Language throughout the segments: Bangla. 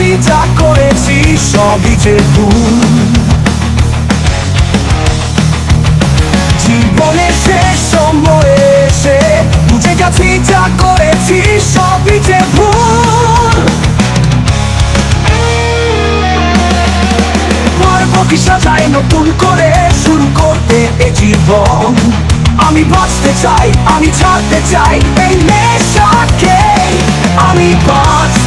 কাছে যা করেছি, সবই যে ভুল। জীবনে শেষ সময়ে এসে বুঝে গেছি, যা করেছি, সবই যে ভুল। কি সাজাই নতুন করে শুরু করতে এ জীবন। আমি বাঁচতে চাই, আমি ছাড়তে চাই, এই নেশাকে আমি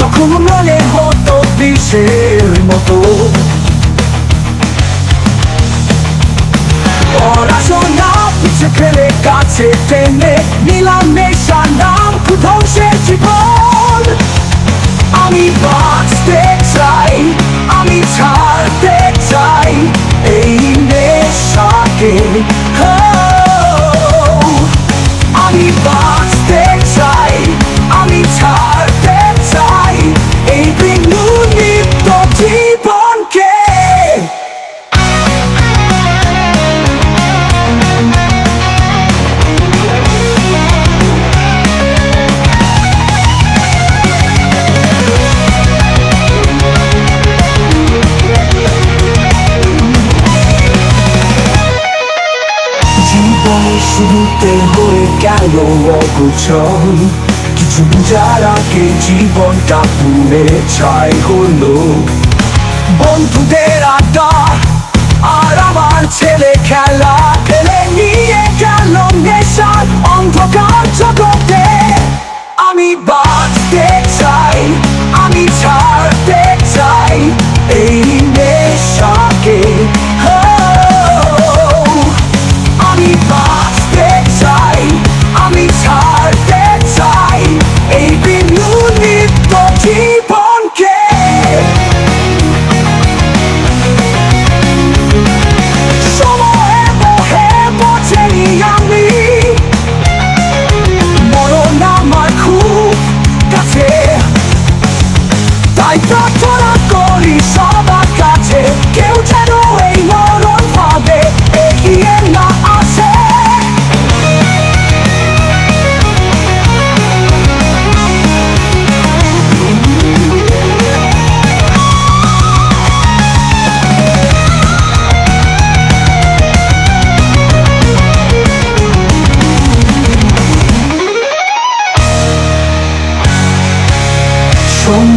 তখন মনে হতো বিষের মতো। পড়াশোনা পিছে ফেলে কাছে টেনে নিলাম নেশা নাম ধ্বংসের জীবন। আমি বাঁচতে চাই আমি ছাড়তে চাই এই নেশাকে। Oh, আমি বাঁচতে শুরুতে হয়ে গেল অগোচর। কিছু বুঝার আগে জীবনটা পুড়ে ছাই হলো। বন্ধুদের আড্ডা আর আমার ছেলে খেলা ফেলে নিয়ে গেল নেশার অন্ধকার জগতে। আমি বাঁচতে চাই, আমি ছাড়তে চাই এই নেশাকে।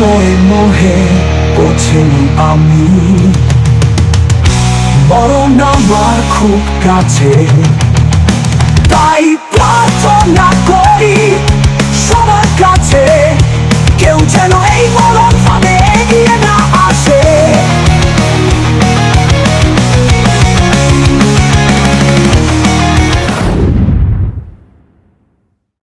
মোহে মোহে পৌঁছেনি আমি। বরণ আমার খুব কাছে। তাই প্রার্থনা কর